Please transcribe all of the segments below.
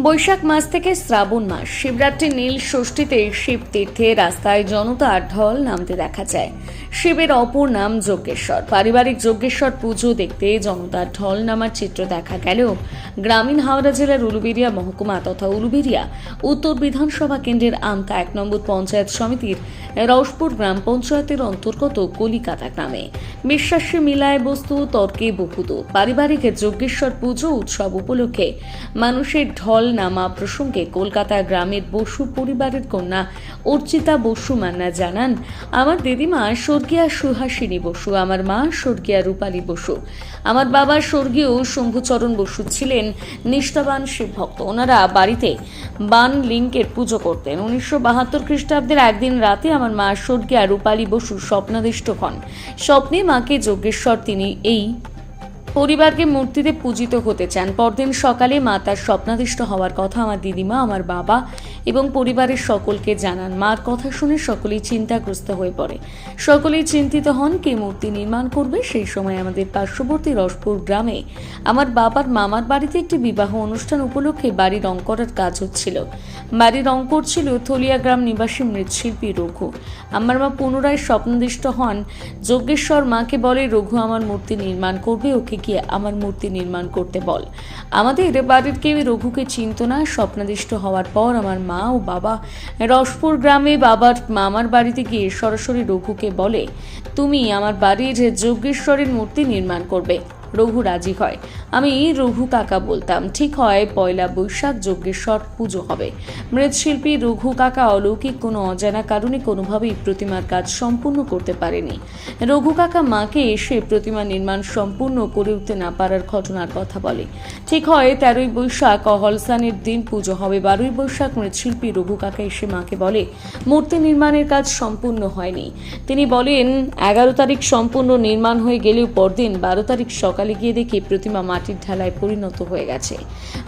বৈশাখ মাস থেকে শ্রাবণ মাস। শিবরাত্রি নীল ষষ্ঠীতে শিব তীর্থে রাস্তায় জনতার ঢল নামতে দেখা যায়। শিবের অপর নাম যজ্ঞেশ্বর পারিবারিক যজ্ঞেশ্বর পুজো দেখতে জনতার ঢল নামার চিত্র দেখা গেলেও গ্রামীণ হাওড়া জেলার উলুবেরিয়া মহকুমা তথা উলুবেরিয়া উত্তর বিধানসভা কেন্দ্রের আমতা এক নম্বর পঞ্চায়েত সমিতির রসপুর গ্রাম পঞ্চায়েতের অন্তর্গত কলিকাতা গ্রামে। বিশ্বাসে মিলায় বস্তু, তর্কে বহুত পারিবারিক যজ্ঞেশ্বর পুজো উৎসব উপলক্ষে মানুষের ঢল নামা প্রসঙ্গে কলকাতা গ্রামের বসু পরিবারের কন্যা অর্চিতা বসু মান্না জানান, আমার দিদিমা স্বর্গীয়া সুহাসিনী বসু, আমার মা স্বর্গীয়া রূপালী বসু। আমার বাবা স্বর্গীয় শম্ভুচরণ বসু ছিলেন নিষ্ঠাবান শিবভক্ত। ওনারা বাড়িতে বান লিঙ্কের পুজো করতেন। উনিশশো বাহাত্তর খ্রিস্টাব্দের একদিন রাতে আমার মা স্বর্গীয়া রূপালী বসু স্বপ্নাদিষ্ট হন। স্বপ্নে মাকে যজ্ঞেশ্বর তিনি এই পরিবারকে মূর্তিতে পূজিত হতে চান। পরদিন সকালে মা তার স্বপ্নাদিষ্ট হওয়ার কথা আমার দিদিমা, আমার বাবা এবং পরিবারের সকলকে জানান, মার কথা শুনে সকলেই চিন্তাগ্রস্ত হয়ে পড়ে। সকলেই চিন্তিত হন কে মূর্তি নির্মাণ করবে। সেই সময় আমাদের পার্শ্ববর্তী রসপুর গ্রামে আমার বাবার মামার বাড়িতে একটি বিবাহ অনুষ্ঠান উপলক্ষে বাড়ি রং করার কাজ হচ্ছিল। বাড়ি রং করছিল থলিয়া গ্রাম নিবাসী মৃৎশিল্পী রঘু। আমার মা পুনরায় স্বপ্নদিষ্ট হন, যজ্ঞেশ্বর মাকে বলে রঘু আমার মূর্তি নির্মাণ করবে, ওকে গিয়ে আমার মূর্তি নির্মাণ করতে বল। আমাদের বাড়ির কেউ রঘুকে চিনত না। স্বপ্নাদিষ্ট হওয়ার পর আমার মা ও বাবা রসপুর গ্রামে বাবার মামার বাড়িতে গিয়ে সরাসরি রঘুকে বলে, তুমি আমার বাড়ির যজ্ঞেশ্বরের মূর্তি নির্মাণ করবে। রঘু রাজি হয়। আমি রঘু কাকা বলতাম, ঠিক হয়, পয়লা বৈশাখ যজ্ঞেশ্বর পুজো হবে। মৃৎশিল্পী রঘু কাকা অলৌকিক, কোনো অজানা কারণে কোনোভাবেই প্রতিমার কাজ সম্পূর্ণ করতে পারেনি। রঘু কাকা মাকে এসে প্রতিমা নির্মাণ সম্পূর্ণ করে উঠতে না পারার ঘটনার কথা বলে। ঠিক হয়, তেরোই বৈশাখ, অহলসানের দিন পুজো হবে। বারোই বৈশাখ মৃৎশিল্পী রঘু কাকা এসে মাকে বলে, মূর্তি নির্মাণের কাজ সম্পূর্ণ হয়নি। তিনি বলেন, এগারো তারিখ সম্পূর্ণ নির্মাণ হয়ে গেলেও পরদিন বারো তারিখ সকালে গিয়ে দেখি প্রতিমা মাটির ঢালায় পরিণত হয়ে গেছে।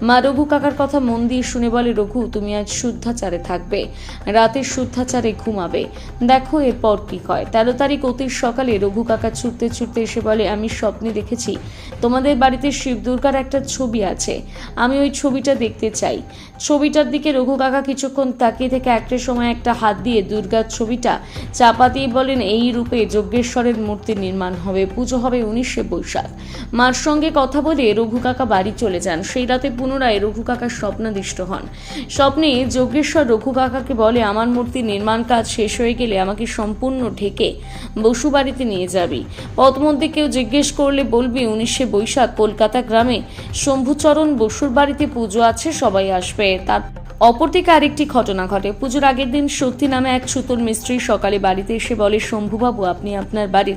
মা রঘু কাকার কথা মন দিয়ে শুনে বলে, রঘু, তুমি আজ শুদ্ধাচারে থাকবে। রাতের শুদ্ধাচারে ঘুমাবে। দেখো এরপর কি হয়। তেরো তারিখ অতির সকালে রঘু কাকা ছুটতে ছুটতে এসে বলে, আমি স্বপ্নে দেখেছি, তোমাদের বাড়িতে শিব দুর্গার একটা ছবি আছে। আমি ওই ছবিটা দেখতে চাই। ছবিটার দিকে রঘু কাকা কিছুক্ষণ তাকিয়ে থেকে একটা সময় একটা হাত দিয়ে দুর্গার ছবিটা চাপা দিয়ে বলেন, এই রূপে যজ্ঞেশ্বরের মূর্তি নির্মাণ হবে। পুজো হবে উনিশে বৈশাখ। মার সঙ্গে কথা বলে রঘু কাকা বাড়ি চলে যান। সেই রাতে পুনরায় রঘু কাকার স্বপ্নাদিষ্ট হন। স্বপ্নে যজ্ঞেশ্বর রঘু কাকাকে বলে, আমার মূর্তি নির্মাণ কাজ শেষ হয়ে গেলে আমাকে সম্পূর্ণ ঢেকে বসু বাড়িতে নিয়ে যাবি। পথমধ্যে কেউ জিজ্ঞেস করলে বলবি, উনিশে বৈশাখ কলকাতা গ্রামে শম্ভুচরণ বসুর বাড়িতে পুজো আছে, সবাই আসবে। তার অপরদিকে আরেকটি ঘটনা ঘটে। পুজোর আগের দিন সত্যি নামে এক ছুতোর মিস্ত্রি সকালে বাড়িতে এসে বলে শম্ভুবাবু আপনি আপনার বাড়ির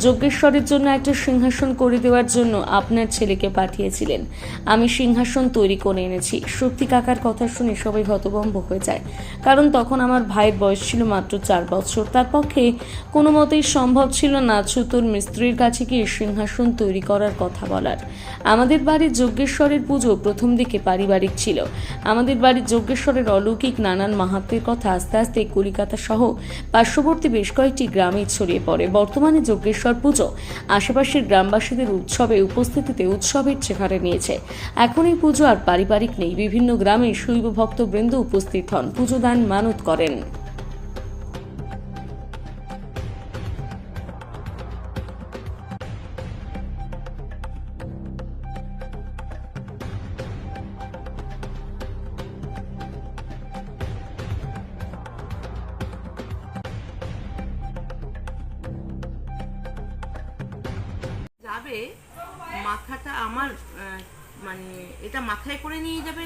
যজ্ঞেশ্বরের জন্য একটা সিংহাসন করে দেওয়ার জন্য আপনার ছেলেকে পাঠিয়েছিলেন। আমি সিংহাসন তৈরি করে এনেছি। সত্যি কাকার কথা শুনে সবাই হতভম্ব হয়ে যায়। কারণ তখন আমার ভাইয়ের বয়স ছিল মাত্র চার বছর। তার পক্ষে কোনো মতেই সম্ভব ছিল না ছুতোর মিস্ত্রির কাছে গিয়ে সিংহাসন তৈরি করার কথা বলার। আমাদের বাড়ির যজ্ঞেশ্বরের পুজো প্রথম দিকে পারিবারিক ছিল। আমাদের বাড়ির যজ্ঞেশ্বরের অলৌকিক নানান মাহাত্মের কথা আস্তে আস্তে কলিকাতা সহ পার্শ্ববর্তী বেশ কয়েকটি গ্রামে ছড়িয়ে পড়ে। বর্তমানে যজ্ঞেশ্বর পুজো আশেপাশের গ্রামবাসীদের উৎসবে উপস্থিতিতে উৎসবের চেহারা নিয়েছে। এখন এই পুজো আর পারিবারিক নেই। বিভিন্ন গ্রামে শৈব ভক্তবৃন্দ উপস্থিত হন। পুজো দান মানত করেন। যাবে, মাথাটা আমার মানে এটা মাথায় করে নিয়ে যাবে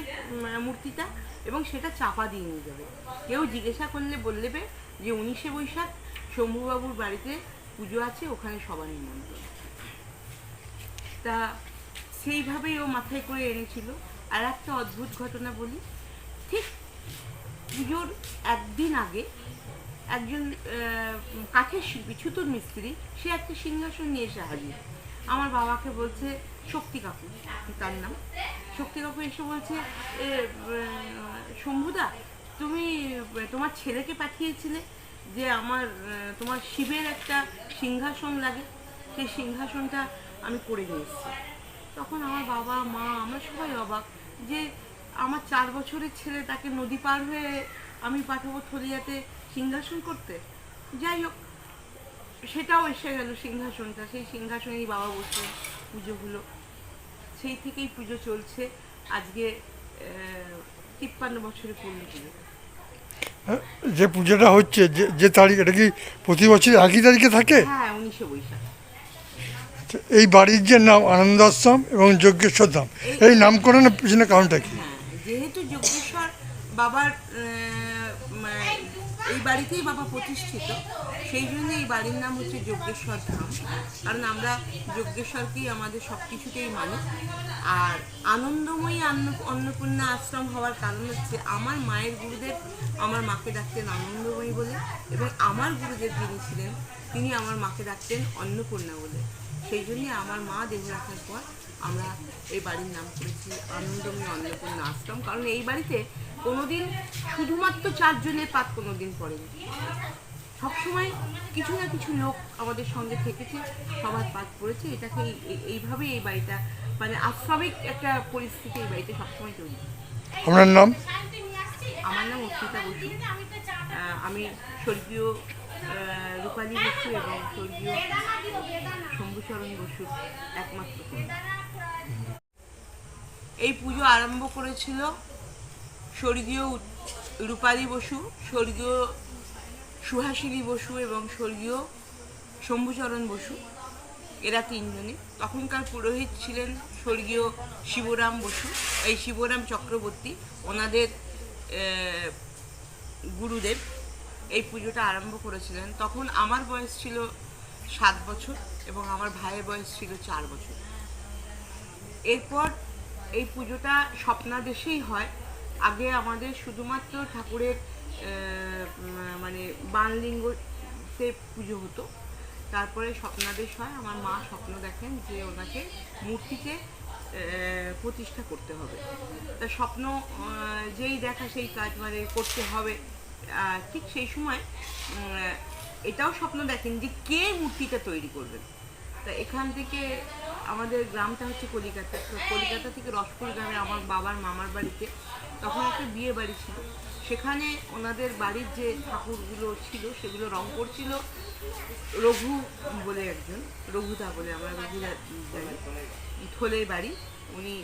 মূর্তিটা এবং সেটা চাপা দিয়ে নিয়ে যাবে। কেউ জিজ্ঞাসা করলে বললেবে যে উনিশে বৈশাখ শম্ভুবাবুর বাড়িতে পুজো আছে, ওখানে সবার নিমন্ত্রণ। তা সেইভাবেই ও মাথায় করে এনেছিল। আর একটা অদ্ভুত ঘটনা বলি, ঠিক পুজোর একদিন আগে একজন কাঠের শিল্পী ছুতোর মিস্ত্রি, সে একটা সিংহাসন নিয়ে এসে হাজির। আমার বাবাকে বলছে শক্তি কাকু, তার নাম। শক্তি কাকু এসে বলছে শম্ভুদা, তুমি, তোমার ছেলেকে পাঠিয়েছিলে যে আমার তোমার শিবের একটা সিংহাসন লাগে। সেই সিংহাসনটা আমি করে নিয়ে এসেছি। তখন আমার বাবা, মা, আমরা সবাই অবাক যে আমার চার বছরের ছেলে তাকে নদী পার হয়ে আমি পাঠাবো থলিয়াতে সিংহাসন করতে। যাই হোক সেটাও এসে গেল সিংহাসনটা। সেই সিংহাসনেই বাবা বসে পুজো হলো সেই থেকেই পুজো চলছে। আজকে তিপ্পান্ন বছরে পূর্ণ পুজো। হ্যাঁ, যে পুজোটা হচ্ছে যে যে তারিখ এটা কি প্রতি বছর একই তারিখে থাকে? হ্যাঁ উনিশে বৈশাখ। এই বাড়ির যে নাম আনন্দ আশ্রম এবং যজ্ঞেশ্বর ধাম এই নামকরণের পিছনে কারণটা কি? হ্যাঁ যেহেতু যজ্ঞেশ্বর বাবার এই বাড়িতেই বাবা প্রতিষ্ঠিত সেই জন্য এই বাড়ির নাম হচ্ছে যজ্ঞেশ্বর ধাম। কারণ আমরা যজ্ঞেশ্বরকেই আমাদের সব কিছুতেই মানি। আর আনন্দময়ী অন্ন, অন্নপূর্ণা আশ্রম হওয়ার কারণ হচ্ছে আমার মায়ের গুরুদেব আমার মাকে ডাকতেন আনন্দময়ী বলে এবং আমার গুরুদেব যিনি ছিলেন, তিনি আমার মাকে ডাকতেন অন্নপূর্ণা বলে। সেই জন্যে আমার মা দেহ রাখার পর আমরা এই বাড়ির নাম করেছি আনন্দময়ী অন্নপূর্ণা আশ্রম। কারণ এই বাড়িতে কোনোদিন শুধুমাত্র চারজনের পাত কোনোদিন পড়েনি। সবসময় কিছু না কিছু লোক আমাদের সঙ্গে থেকেছে সবার পাত পড়েছে এটাকে এই- এই- এইভাবেই এই বাড়িটা মানে আশ্রমিক একটা পরিস্থিতি এই বাড়িতে সবসময় তৈরি। আপনার নাম? আমার নাম অর্পিতা বসু। আমি স্বর্গীয় রূপালী বসু এবং স্বর্গীয় শম্ভুচরণ বসুর একমাত্র এই পুজো আরম্ভ করেছিল স্বর্গীয় রূপালী বসু স্বর্গীয় সুহাসিনী বসু এবং স্বর্গীয় শম্ভুচরণ বসু, এরা তিনজনে তখনকার পুরোহিত ছিলেন স্বর্গীয় শিবরাম বসু। এই শিবরাম চক্রবর্তী, ওনাদের গুরুদেব এই পুজোটা আরম্ভ করেছিলেন। তখন আমার বয়স ছিল সাত বছর এবং আমার ভাইয়ের বয়স ছিল চার বছর। এরপর এই পুজোটা স্বপ্নাদেশেই হয়। আগে আমাদের শুধুমাত্র ঠাকুরের মানে বানলিঙ্গতে পুজো হতো। তারপরে স্বপ্নাদেশ হয় আমার মা স্বপ্ন দেখেন যে ওনাকে মূর্তিতে প্রতিষ্ঠা করতে হবে। তা স্বপ্ন যেই দেখা সেই কাজ মানে করতে হবে। ঠিক সেই সময় এটাও স্বপ্ন দেখেন যে কে মূর্তিটা তৈরি করবেন। তা এখান থেকে আমাদের গ্রামটা হচ্ছে কলিকাতা। তো কলিকাতা থেকে রসপুর গ্রামে আমার বাবার মামার বাড়িতে তখন একটা বিয়ে বাড়ি ছিল। সেখানে ওনাদের বাড়ির যে ঠাকুরগুলো ছিল সেগুলো রং করছিল। রঘু বলে একজন রঘুদা বলে আমরা রঘুদা জানি থলের বাড়ি। উনি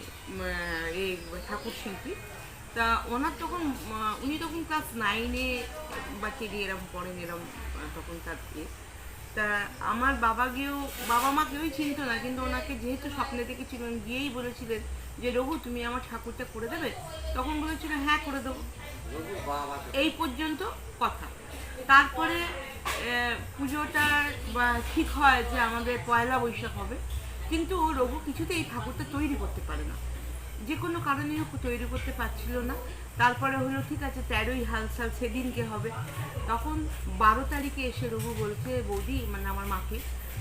এ ঠাকুর শিল্পী। তা ওনার তখন উনি তখন ক্লাস নাইনে বা টেনে এরম পড়েন এরম তখন তার তা আমার বাবা গিয়েও বাবা মা কেউই চিনতো না কিন্তু ওনাকে যেহেতু স্বপ্নে দেখেছিলেন গিয়েই বলেছিলেন যে রঘু তুমি আমার ঠাকুরটা করে দেবে? তখন বলেছিল হ্যাঁ করে দেবো। এই পর্যন্ত কথা। তারপরে আহ, পুজোটা বা ঠিক হয় যে আমাদের পয়লা বৈশাখ হবে। কিন্তু রঘু কিছুতেই ঠাকুরটা তৈরি করতে পারে না। যে কোনো কারণে হোক তৈরি করতে পারছিল না। তারপরে হলো, ঠিক আছে, তেরোই হালসাল সেদিনকে হবে। তখন বারো তারিখে এসে রঘু বলছে, বৌদি মানে আমার মাকে,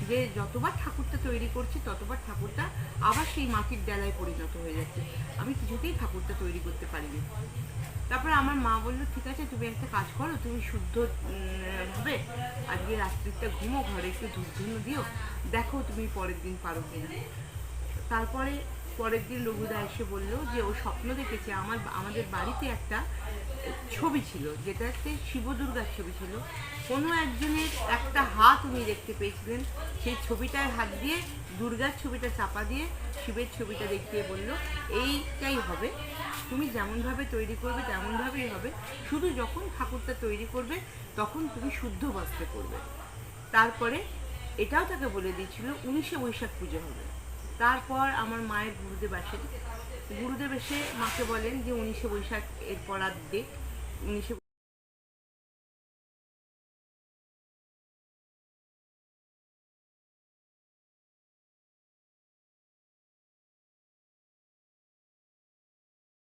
যে যতবার ঠাকুরটা তৈরি করছি, ততবার ঠাকুরটা আবার সেই মাটির ডেলায় পরিণত হয়ে যাচ্ছে। আমি কিছুতেই ঠাকুরটা তৈরি করতে পারিনি। তারপরে আমার মা বলল, ঠিক আছে, তুমি একটা কাজ করো, তুমি শুদ্ধ ভাবে আজকে রাত্রিটা ঘুমো, ঘরে একটু ধূপধুনো দিও। দেখো তুমি পরের দিন পারো কিনা। তারপরে পরের দিন রঘুদা এসে বলল যে, ও স্বপ্ন দেখেছে, আমার আমাদের বাড়িতে একটা ছবি ছিল, যেটাতে শিব দুর্গার ছবি ছিল। কোনো একজনের একটা হাত উনি দেখতে পেয়েছিলেন। সেই ছবিটার হাত দিয়ে, দুর্গার ছবিটা চাপা দিয়ে, শিবের ছবিটা দেখিয়ে বলল, এইটাই হবে। তুমি যেমনভাবে তৈরি করবে, তেমনভাবেই হবে। শুধু যখন ঠাকুরটা তৈরি করবে, তখন তুমি শুদ্ধ বস্ত্রে করবে। তারপরে এটাও তাকে বলে দিয়েছিল, উনিশে বৈশাখ পুজো হবে। তারপর আমার মায়ের গুরুদেব আসেন। গুরুদেব এসে মাকে বলেন যে উনিশে বৈশাখ এরপর আর দেখ উনিশে